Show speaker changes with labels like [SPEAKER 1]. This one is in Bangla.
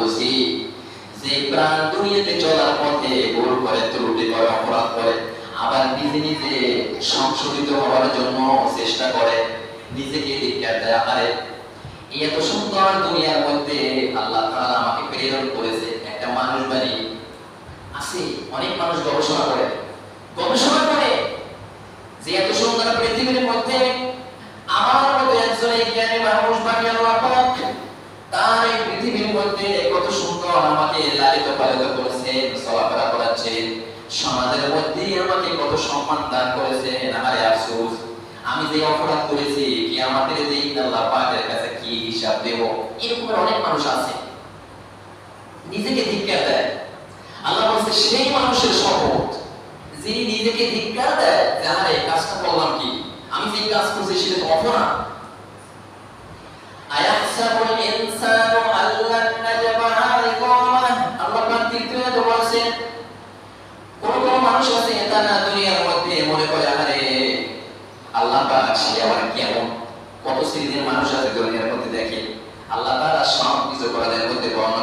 [SPEAKER 1] বলছি, যে প্রাণ দুনিয়াতে চলার পথে ভুল করে, ত্রুটি করে, অপরাধ করে, আবার নিজে নিজে সংশোধিত হওয়ার জন্য চেষ্টা করে, নিজেকে ধিক্কার দেওয়া পারে। এত সুন্দর দুনিয়ার মধ্যে আল্লাহ তাআলা আমাকে প্রেরণ করেছে একটা মানুষ বাড়ি আছে, অনেক মানুষ গবেষণা করে। গবেষণা করে যে এত সুন্দর পৃথিবীর মধ্যে আমার মতো একজন এই জ্ঞানী মানুষ বাড়ি আল্লাহ তার এই পৃথিবীর মধ্যে কত সুন্দর আমাকে লালিত পালিত করেছেন চলাফেরা করাচ্ছেন সমাজের মধ্যে আমাকে কত সম্মান দান করেছেন আমার আফসোস। আমি যে অপরাধ করেছি, কি আমাদের যে আল্লাহ পাকের কাছে কি হিসাব দেব? এরকম অনেক মানুষ আছে। নিজেকে ধিক্কার দেয়। আল্লাহ বলছে, সেই মানুষের শপথ, যিনি নিজেকে ধিক্কার দেয় যে আরে কাজটা করলাম কি? আমি যে কাজ করছি, সেটা অপরাধ। কত শ্রেণির মানুষ আছে দুনিয়ার মধ্যে দেখে আল্লাহ তারা সব কিছু করাদের মধ্যে বর্ণনা